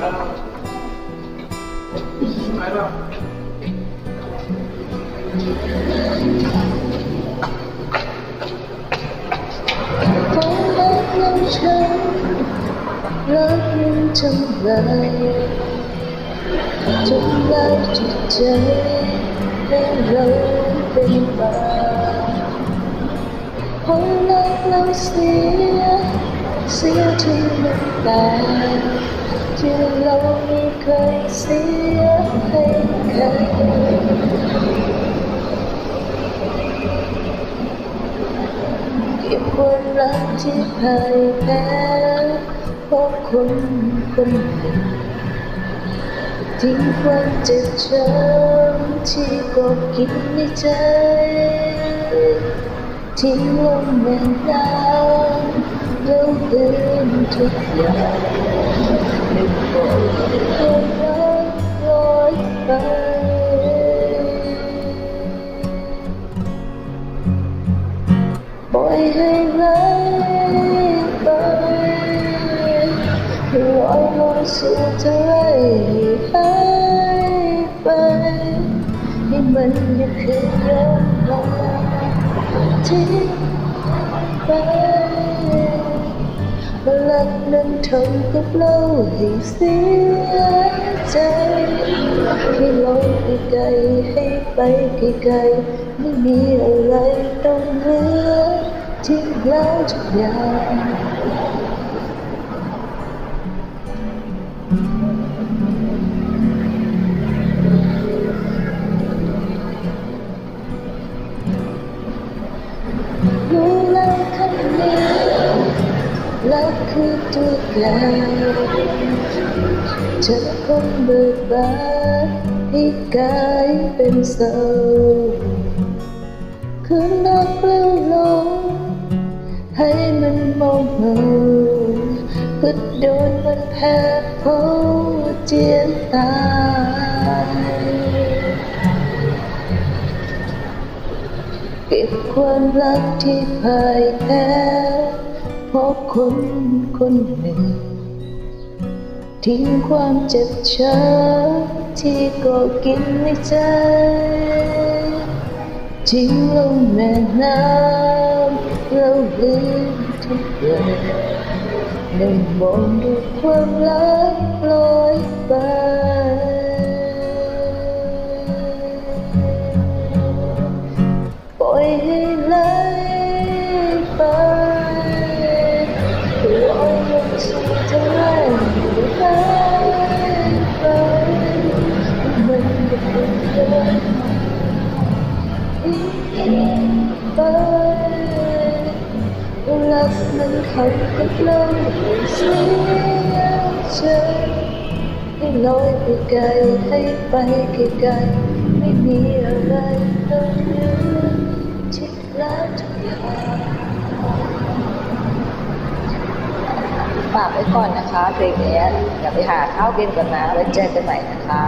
trong ngày trong lai chỉ cháy nên lâu bên bà hôm nay lâu xưa เสียเสียที่น้ำตาที่เราไม่เคยเสียให้ใครเก็บความรักที่พ่ายแพ้เพราะคนคนหนึ่งทิ้งความเจ็บช้ำที่กดกินในใจทิ้งลงแม่น้ำ dấu bên chút dài mình vội không nói gói tay mỗi hay lấy bay hiểu anh luôn sự thấy hãy bay nhưng mình như khi nhớ lại thích bay อยให้ไหลังเคยย้อนมาทิ้งไปรักนั้นทำกับเราให้เสียใจให้ลอยไปไกลให้ไปไกลไม่มีอะไรต้องเหลือทิ้งแล้วทุกอย่าง รักคือตัวการจะคงเบิกบานให้กลายเป็นเศร้าคืนรักเลี้ยวลงให้มันมองเมาก็โดนมันแพ้เผาเจียนตายเก็บความรักที่พ่ายแพ้ พราะคนคนหนึ่ง ทิ้งความเจ็บช้ำที่ก่อกินในใจ ทิ้งลงแม่น้ำเราลืมทุกอย่างนั่งมองดูความรักลอยไป ปล่อยให้ รักมันขัดกับเราให้เสียใจให้ลอยไปไกลให้ไปไกลไม่มีอะไรต้องเหลือที่รักทุกอย่าง ฝากไว้ก่อนนะคะเพลงนี้อย่าไปหาข้าวกินกันนะไว้เจอกันใหม่นะคะ